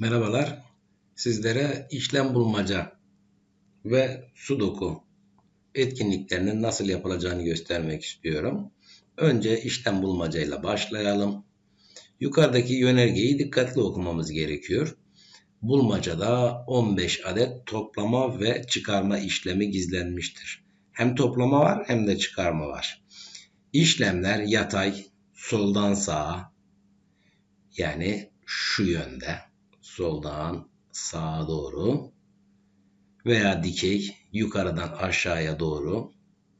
Merhabalar. Sizlere işlem bulmaca ve sudoku etkinliklerinin nasıl yapılacağını göstermek istiyorum. Önce işlem bulmacayla başlayalım. Yukarıdaki yönergeyi dikkatli okumamız gerekiyor. Bulmacada 15 adet toplama ve çıkarma işlemi gizlenmiştir. Hem toplama var hem de çıkarma var. İşlemler yatay, soldan sağa yani şu yönde soldan sağa doğru veya dikey yukarıdan aşağıya doğru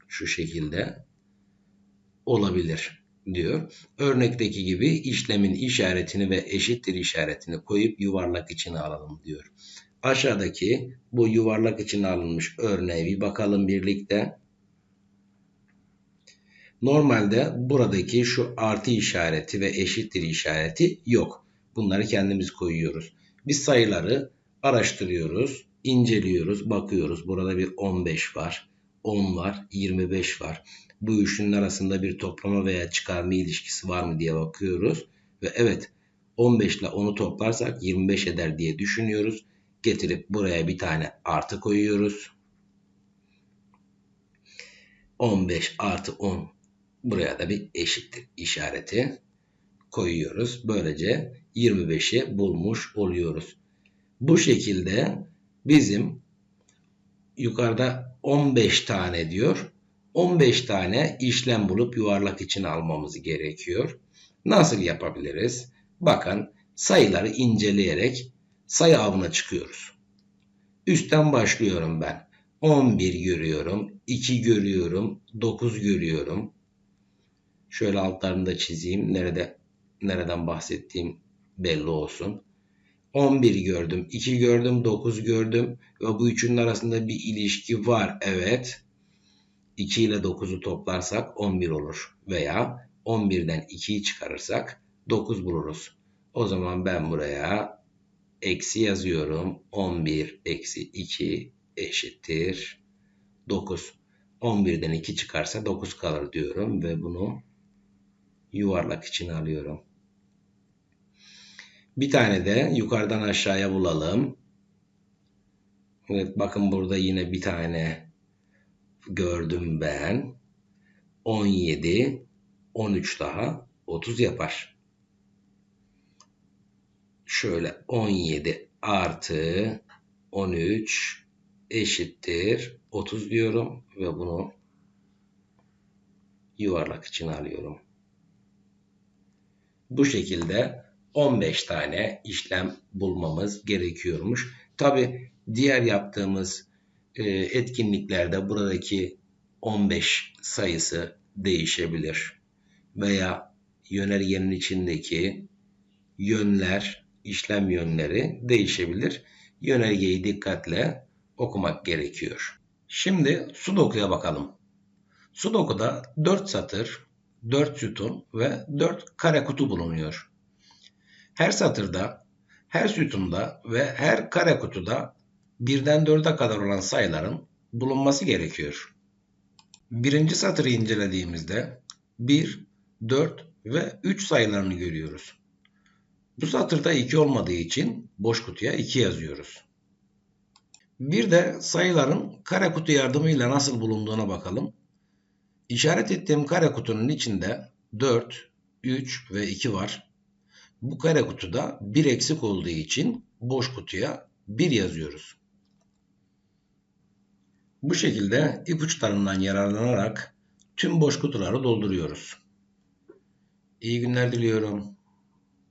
şu şekilde olabilir diyor. Örnekteki gibi işlemin işaretini ve eşittir işaretini koyup yuvarlak içine alalım diyor. Aşağıdaki bu yuvarlak içine alınmış örneğe bir bakalım birlikte. Normalde buradaki şu artı işareti ve eşittir işareti yok. Bunları kendimiz koyuyoruz. Biz sayıları araştırıyoruz, inceliyoruz, bakıyoruz. Burada bir 15 var, 10 var, 25 var. Bu üçünün arasında bir toplama veya çıkarma ilişkisi var mı diye bakıyoruz. Ve evet 15 ile 10'u toplarsak 25 eder diye düşünüyoruz. Getirip buraya bir tane artı koyuyoruz. 15 artı 10 buraya da bir eşittir işareti koyuyoruz. Böylece 25'i bulmuş oluyoruz. Bu şekilde bizim yukarıda 15 tane diyor. 15 tane işlem bulup yuvarlak içine almamız gerekiyor. Nasıl yapabiliriz? Bakın sayıları inceleyerek sayı avına çıkıyoruz. Üstten başlıyorum ben. 11 görüyorum, 2 görüyorum, 9 görüyorum. Şöyle altlarını da çizeyim. Nerede nereden bahsettiğim belli olsun. 11 gördüm, 2 gördüm, 9 gördüm ve bu üçünün arasında bir ilişki var. Evet. 2 ile 9'u toplarsak 11 olur veya 11'den 2'yi çıkarırsak 9 buluruz. O zaman ben buraya eksi yazıyorum. 11 eksi 2 eşittir 9. 11'den 2 çıkarsa 9 kalır diyorum ve bunu yuvarlak içine alıyorum. Bir tane de yukarıdan aşağıya bulalım. Evet bakın burada yine bir tane gördüm ben. 17, 13 daha 30 yapar. Şöyle 17 artı 13 eşittir 30 diyorum ve bunu yuvarlak içine alıyorum. Bu şekilde 15 tane işlem bulmamız gerekiyormuş. Tabi diğer yaptığımız e, etkinliklerde buradaki 15 sayısı değişebilir. Veya yönergenin içindeki yönler, işlem yönleri değişebilir. Yönergeyi dikkatle okumak gerekiyor. Şimdi Sudoku'ya bakalım. Sudoku'da 4 satır, 4 sütun ve 4 kare kutu bulunuyor. Her satırda, her sütunda ve her kare kutuda birden dörde kadar olan sayıların bulunması gerekiyor. Birinci satırı incelediğimizde 1, 4 ve 3 sayılarını görüyoruz. Bu satırda 2 olmadığı için boş kutuya 2 yazıyoruz. Bir de sayıların kare kutu yardımıyla nasıl bulunduğuna bakalım. İşaret ettiğim kare kutunun içinde 4, 3 ve 2 var. Bu kare kutuda bir eksik olduğu için boş kutuya 1 yazıyoruz. Bu şekilde ipuçlarından yararlanarak tüm boş kutuları dolduruyoruz. İyi günler diliyorum.